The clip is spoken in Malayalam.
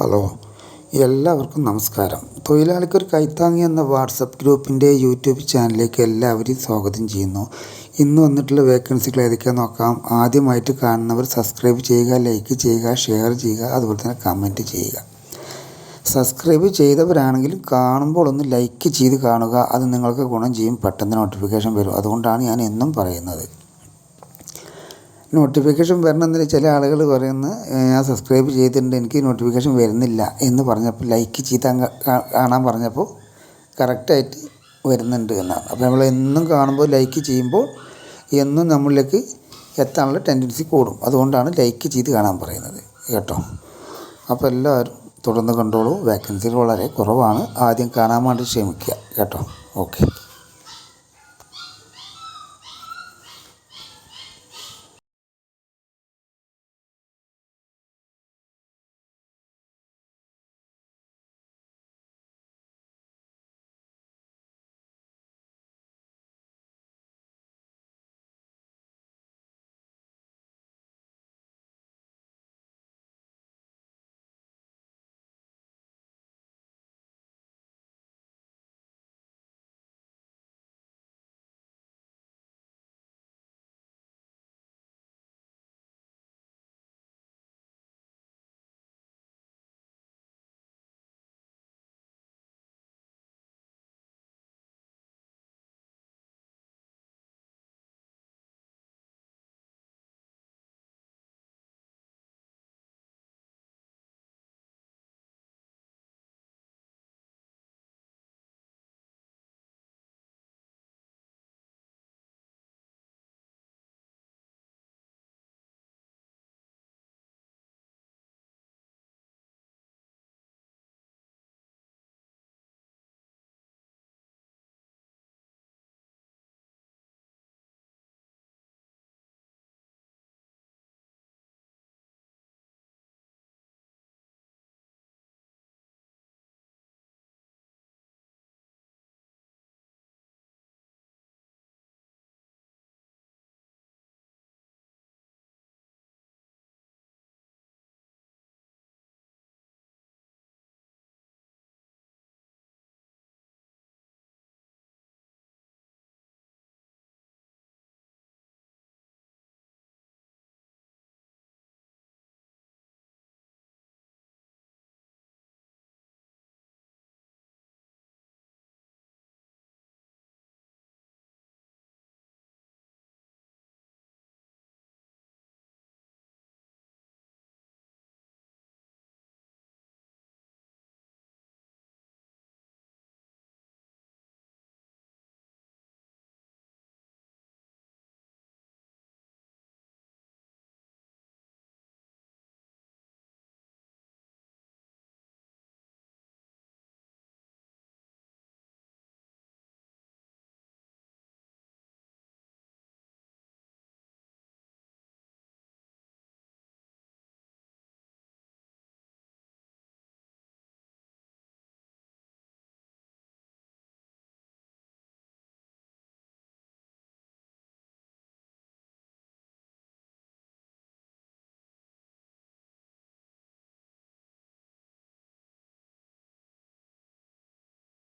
ഹലോ എല്ലാവർക്കും നമസ്കാരം. തൊഴിലാളിക്കൊരു കൈത്താങ്ങി എന്ന വാട്സപ്പ് ഗ്രൂപ്പിന്റെ യൂട്യൂബ് ചാനലിലേക്ക് എല്ലാവരെയും സ്വാഗതം ചെയ്യുന്നു. ഇന്ന് വന്നിട്ടുള്ള വേക്കൻസികൾ ഏതൊക്കെയാണെന്ന് നോക്കാം. ആദ്യമായിട്ട് കാണുന്നവർ സബ്സ്ക്രൈബ് ചെയ്യുക ലൈക്ക് ചെയ്യുക ഷെയർ ചെയ്യുക അതുപോലെ തന്നെ കമന്റ് ചെയ്യുക. സബ്സ്ക്രൈബ് ചെയ്തവരാണെങ്കിലും കാണുമ്പോൾ ഒന്ന് ലൈക്ക് ചെയ്ത് കാണുക. അത് നിങ്ങൾക്ക് ഗുണം ചെയ്യും. പെട്ടെന്ന് നോട്ടിഫിക്കേഷൻ വരും. അതുകൊണ്ടാണ് ഞാൻ എന്നും പറയുന്നത്. നോട്ടിഫിക്കേഷൻ വരണമെന്നില്ല. ചില ആളുകൾ പറയുന്നത് ഞാൻ സബ്സ്ക്രൈബ് ചെയ്തിട്ടുണ്ട് എനിക്ക് നോട്ടിഫിക്കേഷൻ വരുന്നില്ല എന്ന് പറഞ്ഞപ്പോൾ ലൈക്ക് ചെയ്ത് അങ്ങ് കാ- കാണാൻ പറഞ്ഞപ്പോൾ കറക്റ്റായിട്ട് വരുന്നുണ്ട് എന്നാണ്. അപ്പോൾ നമ്മൾ എന്നും കാണുമ്പോൾ ലൈക്ക് ചെയ്യുമ്പോൾ എന്നും നമ്മളിലേക്ക് എത്താനുള്ള ടെൻഡൻസി കൂടും. അതുകൊണ്ടാണ് ലൈക്ക് ചെയ്ത് കാണാൻ പറയുന്നത് കേട്ടോ. അപ്പോൾ എല്ലാവരും തുടർന്ന് കണ്ടോളൂ. വേക്കൻസികൾ വളരെ കുറവാണ്. ആദ്യം കാണാൻ വേണ്ടി ശ്രമിക്കുക കേട്ടോ. ഓക്കെ.